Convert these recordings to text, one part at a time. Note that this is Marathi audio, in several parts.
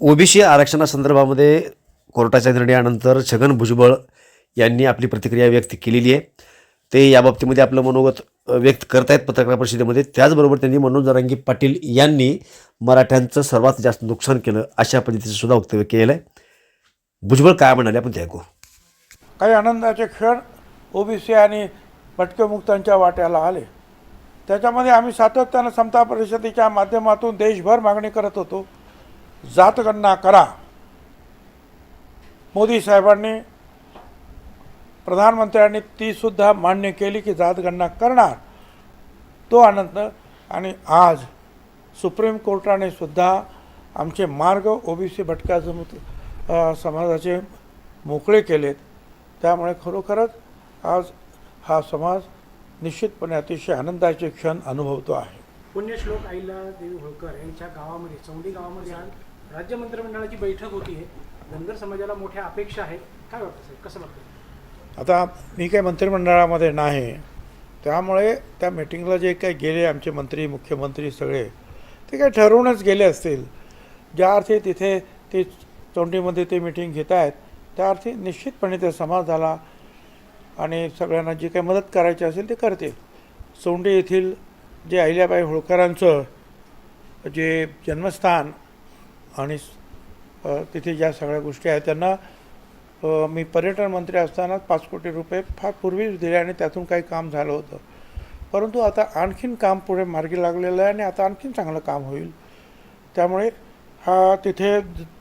ओबीसी आरक्षणासंदर्भामध्ये कोर्टाच्या निर्णयानंतर छगन भुजबळ यांनी आपली प्रतिक्रिया व्यक्त केलेली आहे. ते या बाबतीमध्ये आपलं मनोगत व्यक्त करत आहेत पत्रकार परिषदेमध्ये. त्याचबरोबर त्यांनी मनोज जरांगी पाटील यांनी मराठ्यांचं सर्वात जास्त नुकसान केलं अशा पद्धतीचं सुद्धा वक्तव्य केलेलं आहे. भुजबळ काय म्हणाले आपण ते ऐकू. काही आनंदाचे क्षण ओबीसी आणि भटकेमुक्तांच्या वाट्याला आले. त्याच्यामध्ये आम्ही सातत्यानं समता परिषदेच्या माध्यमातून देशभर मागणी करत होतो. जातगणना करा. मोदी साहेबांनी प्रधानमंत्र्यांनी तीसुद्धा मान्य केली की जातगणना करणार. तो आनंद आणि आज सुप्रीम कोर्टाने सुद्धा आमचे मार्ग ओबीसी भटक्या जमत समाजाचे मोकळे केलेत. त्यामुळे खरोखरच आज हा समाज निश्चितपणे अतिशय आनंदाचे क्षण अनुभवतो आहे. पुण्यश्लोक आईला देवी होळकर यांच्या गावामध्ये चौंडी गावामध्ये आज राज्य मंत्रिमंडळाची बैठक होती आहे धनगर समाजाला मोठ्या अपेक्षा आहेत. काय वाटतं साहेब? कसं वाटतं? आता मी काही मंत्रिमंडळामध्ये नाही. त्यामुळे त्या मिटिंगला जे काही गेले आमचे मंत्री मुख्यमंत्री सगळे ते काही ठरवूनच गेले असतील. ज्या अर्थी तिथे ते तोंडीमध्ये ते मिटिंग घेत आहेत त्या अर्थी निश्चितपणे ते समाजाला आणि सगळ्यांना जी काही मदत करायची असेल ते करतील. सोंडी येथील जे अहिल्याबाई होळकरांचं जे जन्मस्थान आणि तिथे ज्या सगळ्या गोष्टी आहेत त्यांना मी पर्यटन मंत्री असताना पाच कोटी रुपये फार पूर्वीच दिले आणि त्यातून काही काम झालं होतं. परंतु आता आणखीन काम पुढे मार्गी लागलेलं आहे आणि आता आणखीन चांगलं काम होईल. त्यामुळे हा तिथे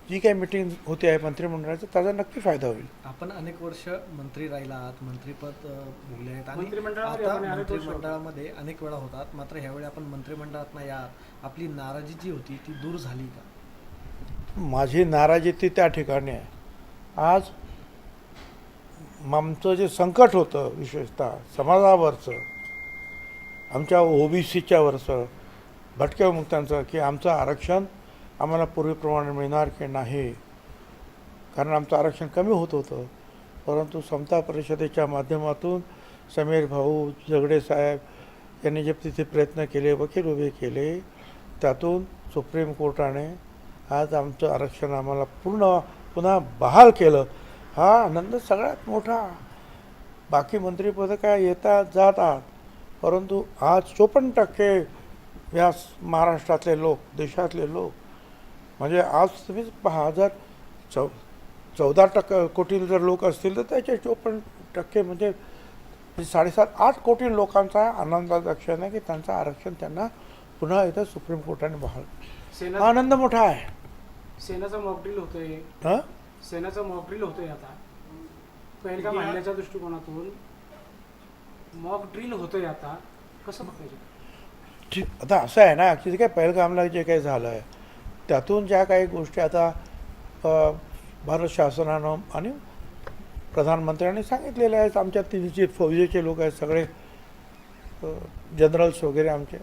जी काही मिटिंग होती आहे मंत्रिमंडळाचं त्याचा नक्की फायदा होईल. आपण अनेक वर्ष मंत्री राहिला आहात मंत्रीपद भोगले आहेत आणि मंत्रिमंडळामध्ये आता आपण अनेक वर्ष मंत्रिमंडळामध्ये अनेक वेळा होतात. मात्र ह्यावेळी आपण मंत्रिमंडळात या आपली नाराजी जी होती ती दूर झाली का? माझी नाराजी ती त्या ठिकाणी आहे. आज आमचं जे संकट होतं विशेषतः समाजावरचं आमच्या ओ बी सीच्यावरचं भटक्या मुक्तांचं की आमचं आरक्षण आम्हाला पूर्वीप्रमाणे मिळणार की नाही? कारण आमचं आरक्षण कमी होत होतं. परंतु समता परिषदेच्या माध्यमातून समीर भाऊ झगडे साहेब यांनी जे तिथे प्रयत्न केले वकील उभे केले त्यातून सुप्रीम कोर्टाने आज आमचं आरक्षण आम्हाला पूर्ण पुन्हा बहाल केलं. हा आनंद सगळ्यात मोठा. बाकी मंत्रिपदं काय येतात जातात परंतु आज चोपन्न टक्के या महाराष्ट्रातले लोक देशातले लोक म्हणजे आज तुम्ही पहा जर चौ चौदा टक्के कोटी जर लोक असतील तर त्याचे चोपन्न टक्के म्हणजे साडेसात आठ कोटी लोकांचा आनंदाचा क्षण आहे की त्यांचं आरक्षण त्यांना पुन्हा इथं सुप्रीम कोर्टाने बहाल. आनंद मोठा आहे. सेनाचं मॉकड्रिल होतंय. हां? सेनाचं मॉकड्रिल होतंय आता. पहिलगाम हल्ल्याच्या दृष्टिकोनातून मॉक ड्रिल होतंय आता. कसं बघायचं ठीक आता असं आहे ना की जे काही पहिलगामला जे काही झालं आहे त्यातून ज्या काही गोष्टी आता अ, भारत शासनानं आणि प्रधानमंत्र्यांनी सांगितलेल्या आहेत आमच्या तिन्ही फौजेचे लोक आहेत सगळे जनरल्स वगैरे आमचे.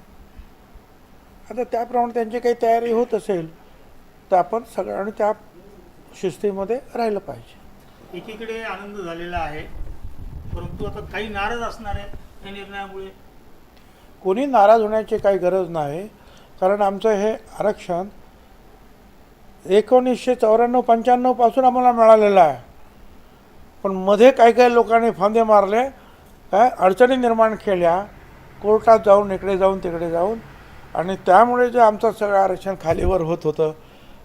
आता त्याप्रमाणे त्यांची काही तयारी होत असेल तर आपण सगळं आणि त्या शिस्तीमध्ये राहिलं पाहिजे. एकीकडे आनंद झालेला आहे परंतु आता काही नाराज असणार आहेत या निर्णयामुळे? कोणी नाराज होण्याची काही गरज नाही कारण आमचं हे आरक्षण एकोणीसशे चौऱ्याण्णव पंच्याण्णवपासून आम्हाला मिळालेलं आहे. पण मध्ये काही काही लोकांनी फांदे मारले काय अडचणी निर्माण केल्या. कोर्टात जाऊन इकडे जाऊन तिकडे जाऊन आणि त्यामुळे जे आमचं सगळं आरक्षण खालीवर होत होतं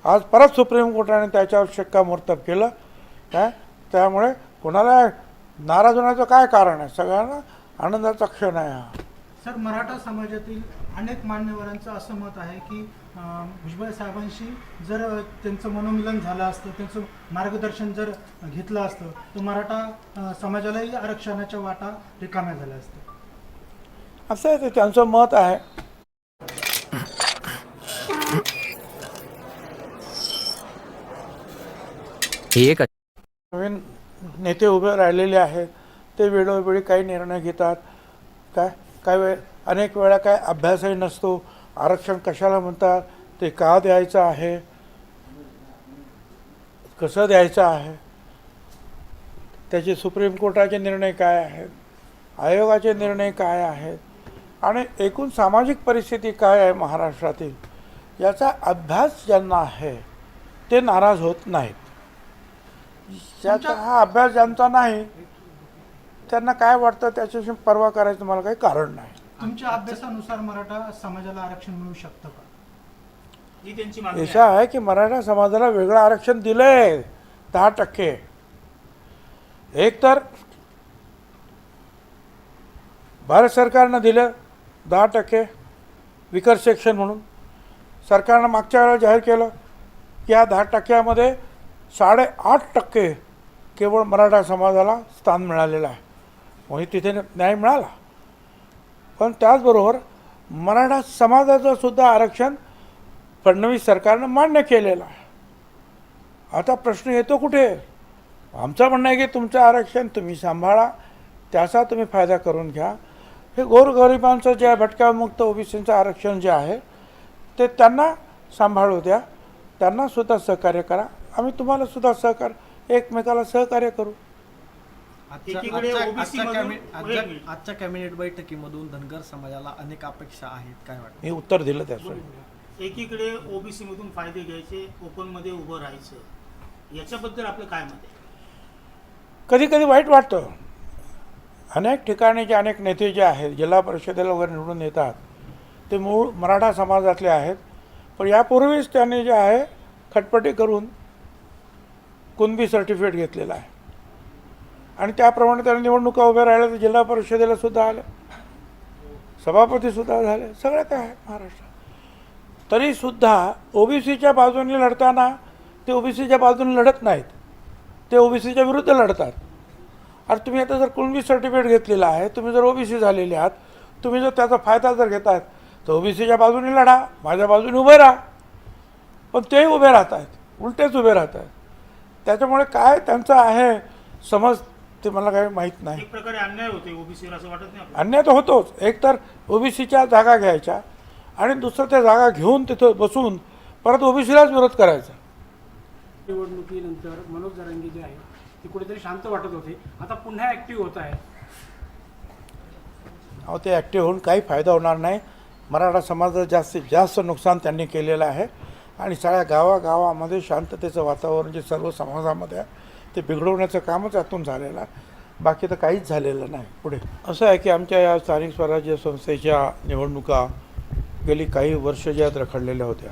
आज परत सुप्रीम कोर्टाने त्याच्यावर शिक्कामोर्तब केलं काय त्यामुळे कोणाला नाराज होण्याचं काय कारण आहे? सगळ्यांना आनंदाचा क्षण आहे हा. सर मराठा समाजातील अनेक मान्यवरांचं असं मत आहे की भुजबळ साहेबांशी जर त्यांचं मनोमिलन झालं असतं त्यांचं मार्गदर्शन जर घेतलं असतं तर मराठा समाजालाही आरक्षणाच्या वाटा रिकाम्या झाल्या असत्या. असं आहे ते त्यांचं मत आहे. ही एक नवीन नेते उभे राहिलेले आहेत. ते वेळोवेळी काही निर्णय घेतात. काय काय वेळ अनेक वेळा काय अभ्यासही नसतो. आरक्षण कशाला म्हणतात? ते का द्यायचं आहे? कसं द्यायचं आहे? त्याचे सुप्रीम कोर्टाचे निर्णय काय आहेत? आयोगाचे निर्णय काय आहेत? आणि एकूण सामाजिक परिस्थिती काय आहे महाराष्ट्रातील? याचा अभ्यास ज्यांना आहे ते नाराज होत नाहीत. ज्याचा हा अभ्यास ज्यांचा नाही त्यांना काय वाटतं त्याच्याशी पर्वा करायचं मला काही कारण नाही. तुमच्या अभ्यासानुसार मराठा समाजाला आरक्षण मिळू शकतं का? ही त्यांची मागणी अशा आहे की मराठा समाजाला वेगळं आरक्षण दिलंय दहा टक्के. एक तर भारत सरकारनं दिलं दहा टक्के विकर सेक्शन म्हणून. सरकारनं मागच्या वेळेला जाहीर केलं की या दहा टक्क्यामध्ये साडेआठ टक्के केवळ मराठा समाजाला स्थान मिळालेलं आहे. म्हणजे तिथे न्याय मिळाला. पण त्याचबरोबर मराठा समाजाचं सुद्धा आरक्षण फडणवीस सरकारनं मान्य केलेलं आहे. आता प्रश्न येतो कुठे? आमचं म्हणणं आहे की तुमचं आरक्षण तुम्ही सांभाळा त्याचा तुम्ही फायदा करून घ्या. हे गोरगरिबांचं जे आहे भटक्यामुक्त ओबीसींचं आरक्षण जे आहे ते त्यांना सांभाळू द्या त्यांनासुद्धा सहकार्य करा. आम्ही तुम्हाला सुद्धा सहकार्य एकमेकाला सहकार्य करू. आजच्या एकीकडे आजच्या- OBC मधून कॅबिनेट बैठकीमधून धनगर समाजाला अनेक अपेक्षा आहेत. काय वाटतं? मी उत्तर दिलं त्याचं. एकीकडे ओबीसी मधून फायदे घ्यायचे ओपनमध्ये उभं राहायचं. याच्याबद्दल आपलं काय मत आहे? कधी कधी वाईट वाटतं. अनेक ठिकाणी जे अनेक नेते जे आहेत जिल्हा परिषदेला वगैरे निवडून येतात ते मूळ मराठा समाजातले आहेत. पण यापूर्वीच त्यांनी जे आहे खटपटी करून कुणबी सर्टिफिकेट घेतलेलं आहे. आणि त्याप्रमाणे त्यांनी निवडणुका उभ्या राहिल्या तर जिल्हा परिषदेला सुद्धा आल्या. सभापतीसुद्धा झाले. सगळं काय आहे महाराष्ट्रात. तरीसुद्धा ओबीसीच्या बाजूने लढताना ते ओबीसीच्या बाजूने लढत नाहीत. ते ओबीसीच्या विरुद्ध लढतात. अरे तुम्ही आता जर कुणबी सर्टिफिकेट घेतलेलं आहे तुम्ही जर ओबीसी झालेले आहात तुम्ही जर त्याचा फायदा जर घेतायत तर ओबीसीच्या बाजूने लढा माझ्या बाजूने उभे राहा. पण तेही उभे राहत आहेत उलटेच उभे राहत आहेत त्याच्यामुळे काय त्यांचं आहे समज ते मला काही माहीत नाही. एक प्रकारे अन्याय होते ओबीसीवर असं वाटत नाही आपल्याला? अन्याय तर होतोच. एक तर ओबीसीच्या जागा घ्यायच्या आणि दुसरं त्या जागा घेऊन तिथं बसून परत ओबीसीलाच विरोध करायचा. निवडणुकीनंतर मनोज जरांगे जे आहे ते कुठेतरी शांत वाटत होते. आता पुन्हा ऍक्टिव्ह होत आहे अहो ते ॲक्टिव्ह होऊन काही फायदा होणार नाही. मराठा समाजाचं जास्तीत जास्त नुकसान त्यांनी केलेलं आहे. आणि सगळ्या गावागावामध्ये शांततेचं वातावरण जे सर्व समाजामध्ये आहे ते बिघडवण्याचं कामच यातून झालेलं आहे. बाकी तर काहीच झालेलं नाही. पुढे. असं आहे की आमच्या या स्थानिक स्वराज्य संस्थेच्या निवडणुका गेली काही वर्ष ज्यात रखडलेल्या होत्या.